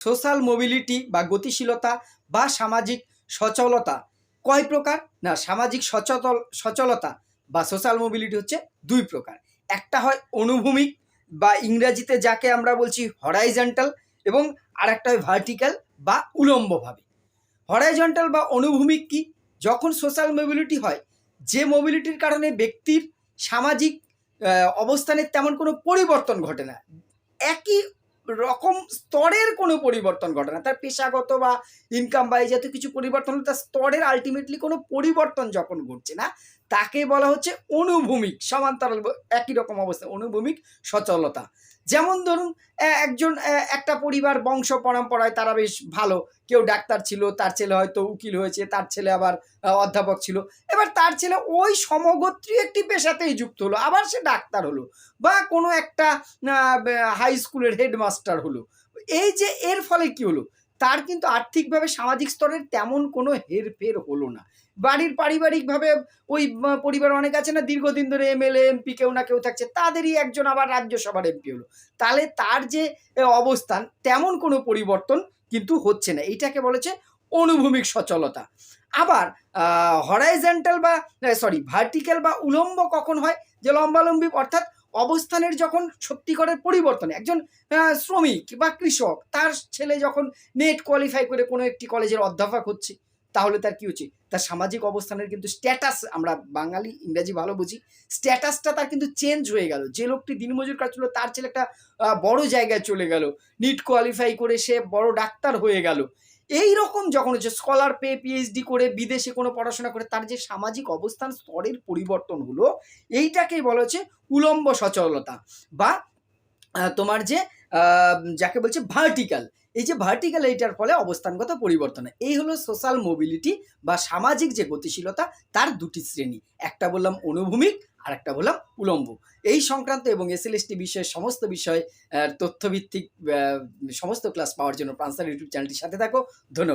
Social mobility বা গতিশীলতা বা সামাজিক সচলতা। কয় প্রকার? না, সামাজিক সচতল সচলতা বা সোশ্যাল মোবিলিটি হচ্ছে দুই প্রকার। একটা হয় অনুভূমিক বা ইংরেজিতে যাকে আমরা বলছি হরাইজন্টাল এবং আরেকটা হয় ভার্টিক্যাল বা উলম্বভাবে। হরাইজন্টাল বা অনুভূমিক কি? যখন সোশ্যাল মোবিলিটি হয়, যে মোবিলিটির কারণে ব্যক্তির সামাজিক অবস্থানের তেমন কোনো পরিবর্তন ঘটে না। একই রকম স্তরের কোনো পরিবর্তন ঘটে না। তার পেশাগত বা ইনকাম বা এই জাতীয় কিছু পরিবর্তন হলে তার স্তরের আলটিমেটলি কোনো পরিবর্তন যখন ঘটছে না তাকে বলা হচ্ছে অনুভূমিক, সমান্তরাল একই রকম অবস্থা, অনুভূমিক সচলতা। যেমন ধরুন একজন একটা পরিবার বংশ পরম্পরায় তারা বেশ ভালো। কেউ ডাক্তার ছিল, তার ছেলে হয়তো উকিল হয়েছে, তার ছেলে আবার অধ্যাপক ছিল। এবার তার ছেলে ওই সমগোত্রীয় একটি পেশাতেই যুক্ত হলো, আবার সে ডাক্তার হলো বা কোনো একটা হাই স্কুলের হেডমাস্টার হলো। এই যে এর ফলে কি হলো? তার কিন্তু আর্থিকভাবে সামাজিক স্তরের তেমন কোনো হেরফের হলো না। বাড়ির পারিবারিকভাবে ওই পরিবার অনেক আছে না, দীর্ঘদিন ধরে এমএলএ এমপি কেউ না কেউ থাকছে, তাদেরই একজন আবার রাজ্যসভার এমপি হলো। তাহলে তার যে অবস্থান তেমন কোনো পরিবর্তন কিন্তু হচ্ছে না। এইটাকে বলেছে অনুভূমিক সচলতা। আবার হরাইজেন্টাল বা সরি ভার্টিক্যাল বা উলম্ব কখন হয়? যে লম্বালম্বী, অর্থাৎ অবস্থানের যখন সত্যিকারের পরিবর্তন, একজন শ্রমিক বা কৃষক, তার ছেলে যখন নেট কোয়ালিফাই করে কোনো একটি কলেজের অধ্যাপক হচ্ছে, তাহলে তার কি হচ্ছে? তার সামাজিক অবস্থানের কিন্তু স্ট্যাটাস আমরা বাঙালি, ইংরাজি ভালো বুঝি স্ট্যাটাসটা তার কিন্তু চেঞ্জ হয়ে গেল। যে লোকটি দিনমজুর কাজ ছিল তার ছেলে একটা বড় জায়গায় চলে গেল। নিট কোয়ালিফাই করে সে বড় ডাক্তার হয়ে গেল। এই রকম যখন হচ্ছে স্কলার পে পিএইচডি করে বিদেশে কোনো পড়াশোনা করে, তার যে সামাজিক অবস্থান স্তরের পরিবর্তন হলো এইটাকেই বলা হচ্ছে উলম্ব সচলতা বা তোমার যে যাকে বলছে ভার্টিক্যাল এই যে ভার্টিক্যাল এইটার ফলে অবস্থানগত পরিবর্তন। এই হলো সোশ্যাল মোবিলিটি বা সামাজিক যে গতিশীলতা, তার দুটি শ্রেণি। একটা বললাম অনুভূমিক আর একটা বললাম, উলম্ব। এই সংক্রান্ত এবং এসএলএসটি বিষয়ে সমস্ত বিষয় তথ্যভিত্তিক সমস্ত ক্লাস পাওয়ার জন্য প্রান্সার ইউটিউব চ্যানেলটির সাথে থাকো। ধন্যবাদ।